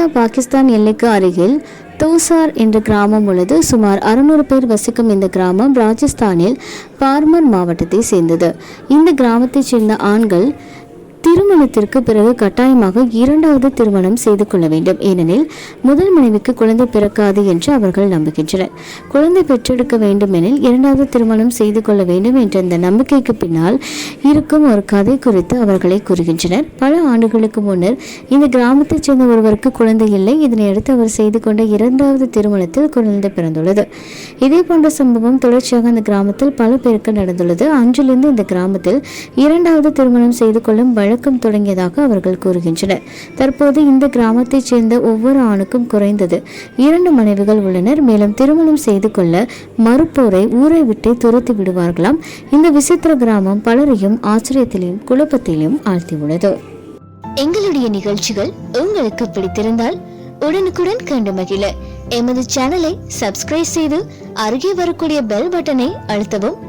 India Pakistan எல்லைக்கு அருகில் தோசார் என்ற கிராமம் உள்ளது. சுமார் அறுநூறு பேர் வசிக்கும் இந்த கிராமம் ராஜஸ்தானில் பார்மர் மாவட்டத்தை சேர்ந்தது. இந்த கிராமத்தைச் சேர்ந்த ஆண்கள் திருமணத்திற்கு பிறகு கட்டாயமாக இரண்டாவது திருமணம் செய்து கொள்ள வேண்டும். ஏனெனில் முதல் மனைவிக்கு குழந்தை பிறக்காது என்று அவர்கள் நம்புகின்றனர். குழந்தை பெற்றெடுக்க வேண்டும் எனில் இரண்டாவது திருமணம் செய்து கொள்ள வேண்டும் என்ற இந்த நம்பிக்கைக்கு பின்னால் இருக்கும் ஒரு கதை குறித்து அவர்களை கூறுகின்றனர். பல ஆண்டுகளுக்கு முன்னர் இந்த கிராமத்தைச் சேர்ந்த ஒருவருக்கு குழந்தை இல்லை. இதனை அடுத்து அவர் செய்து கொண்ட இரண்டாவது திருமணத்தில் குழந்தை பிறந்துள்ளது. இதே போன்ற சம்பவம் தொடர்ச்சியாக அந்த கிராமத்தில் பல பேருக்கு நடந்துள்ளது. அன்றிலிருந்து இந்த கிராமத்தில் இரண்டாவது திருமணம் செய்து கொள்ளும் பழக்கம் தொடங்கியதாக அவர்கள் கூறுகின்றனர். தற்போது இந்த கிராமத்தைச் சேர்ந்த ஒவ்வொரு ஆணுக்கும் குறைந்தது இரண்டு மனைவிகள் உள்ளனர். மேலும் திருமணம் செய்து கொள்ள மறுப்போரை ஊரை விட்டு துரத்தி விடுவார்களாம். இந்த விசித்திர கிராமம் பலரையும் ஆச்சரியத்திலையும் குழப்பத்திலையும் ஆழ்த்தியுள்ளது. எங்களுடைய நிகழ்ச்சிகள் உங்களுக்கு பிடித்திருந்தால் உடனுக்குடன் கண்டு மகிழ. எமது சேனலை சப்ஸ்கிரைப் செய்து அருகே வரக்கூடிய பெல் பட்டனை அழுத்தவும்